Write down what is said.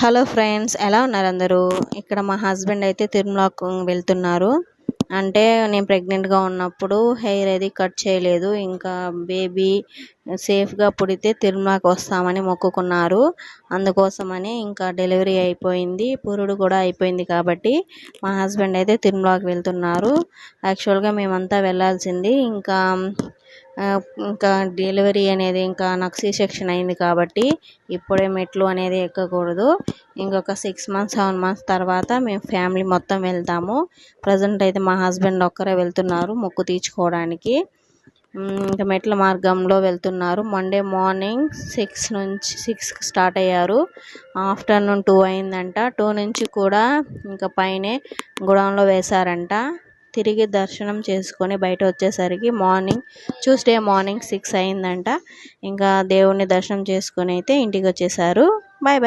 Hello friends ఎలా ఉన్నారు అందరూ? ఇక్కడ మా హస్బెండ్ అయితే తిరుమలకు వెళ్తున్నారు. అంటే నేను ప్రెగ్నెంట్గా ఉన్నప్పుడు హెయిర్ అది కట్ చేయలేదు. ఇంకా బేబీ సేఫ్గా పుడితే తిరుమలకి వస్తామని మొక్కుకున్నారు. అందుకోసమని ఇంకా డెలివరీ అయిపోయింది. పురుడు కూడా అయిపోయింది కాబట్టి మా హస్బెండ్ అయితే తిరుమలకి వెళ్తున్నారు. యాక్చువల్గా మేమంతా వెళ్ళాల్సింది ఇంకా ఇంకా డెలివరీ అనేది ఇంకా నాకు సి సెక్షన్ అయింది కాబట్టి ఇప్పుడే మెట్లు అనేది ఎక్కకూడదు. ఇంకొక సిక్స్ మంత్స్ సెవెన్ మంత్స్ తర్వాత మేము ఫ్యామిలీ మొత్తం వెళ్తాము. ప్రజెంట్ అయితే మా హస్బెండ్ ఒక్కరే వెళ్తున్నారు మొక్కు తీర్చుకోవడానికి. ఇంకా మెట్ల మార్గంలో వెళ్తున్నారు. మండే మార్నింగ్ సిక్స్ నుంచి సిక్స్కి స్టార్ట్ అయ్యారు. ఆఫ్టర్నూన్ టూ అయిందంట. టూ నుంచి కూడా ఇంకా పైనే గుడంలో వేశారంట. తిరిగి దర్శనం చేసుకొని బయట వచ్చేసరికి మార్నింగ్ ట్యూస్డే మార్నింగ్ సిక్స్ అయిందంట. ఇంకా దేవుణ్ణి దర్శనం చేసుకొని అయితే ఇంటికి వచ్చేసారు.